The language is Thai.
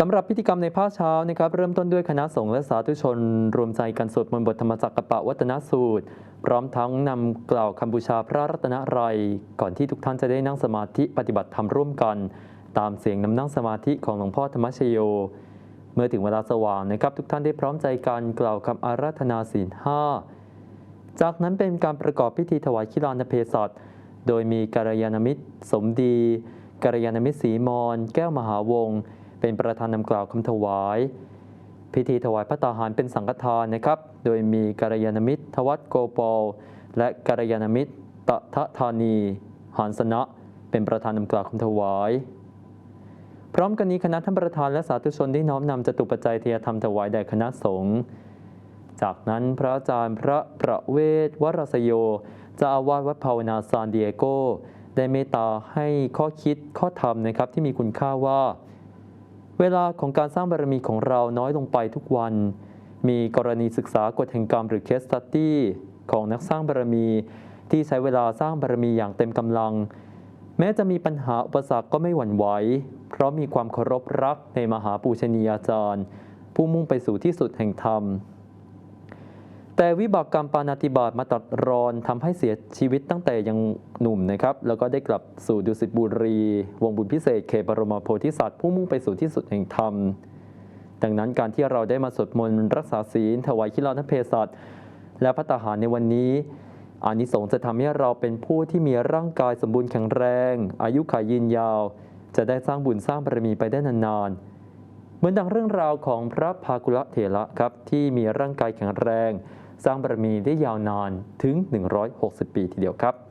สำหรับพิธีกรรมในภาคเช้านะครับเริ่มต้นด้วยคณะสงฆ์และสาธุชน รวมใจกันสวดมนต์บทธรรมจักรปะวัตนสูตร พร้อมทั้งนำกล่าวคำบูชาพระรัตนรัย ก่อนที่ทุกท่านจะได้นั่งสมาธิปฏิบัติธรรมร่วมกัน ตามเสียงนำนั่งสมาธิของหลวงพ่อธรรมชโย เมื่อถึงเวลาสว่างนะครับทุกท่านได้พร้อมใจกันกล่าวคำอาราธนาศีลห้าจากนั้นเป็นการประกอบพิธีถวายคิลานเพศัตโดยมีกัลยาณมิตร สมดีกัลยาณมิตรศรีมอนแก้วมหาวงศ์ เป็นประธานนำกล่าวคำถวาย พิธีถวายพระตาหารเป็นสังฆทานนะครับ โดยมีกัลยาณมิตร ทวัตโกโปลและกัลยาณมิตรตะทะธานี หานสนะ เป็นประธานนำกล่าวคำถวาย พร้อมกันนี้คณะท่านประธานและสาธุชนได้น้อมนำจตุปัจจัยเทียธรรมถวายแด่คณะสงฆ์จากนั้นพระอาจารย์พระประเวศวรสโยเจะอาวาสวัดภาวนาซานดิเอโก ได้เมตตาให้ข้อคิดข้อธรรมนะครับที่มีคุณค่าว่า เวลาของการสร้างบารมีของเราน้อยลงไปทุกวัน มีกรณีศึกษากฎแห่งกรรมหรือเคสตัตตี้ของนักสร้างบารมี ที่ใช้เวลาสร้างบารมีอย่างเต็มกำลัง แม้จะมีปัญหาอุปสรรคก็ไม่หวั่นไหวเพราะมีความเคารพรักในมหาปูชนียาจารย์ ผู้มุ่งไปสู่ที่สุดแห่งธรรม แต่วิบากกรรมปานาติบาตมาตัดรอนทำให้เสียชีวิตตั้งแต่ยังหนุ่มนะครับ แล้วก็ได้กลับสู่ดุสิตบุรี วงบุญพิเศษเขตบรมโพธิสัตว์ผู้มุ่งไปสู่ที่สุดแห่งธรรม ดังนั้นการที่เราได้มาสวดมนต์รักษาศีล ถวายคิลานเพศัตและพระตาหารในวันนี้อานิสงส์จะทำให้เราเป็นผู้ที่มีร่างกายสมบูรณ์แข็งแรง อายุขัยยืนยาว จะได้สร้างบุญสร้างบารมีไปได้นานๆเหมือนดังเรื่องราวของพระภากุละเถระครับที่มีร่างกายแข็งแรง สร้างบารมีได้ยาวนานถึง 160 ปีทีเดียวครับ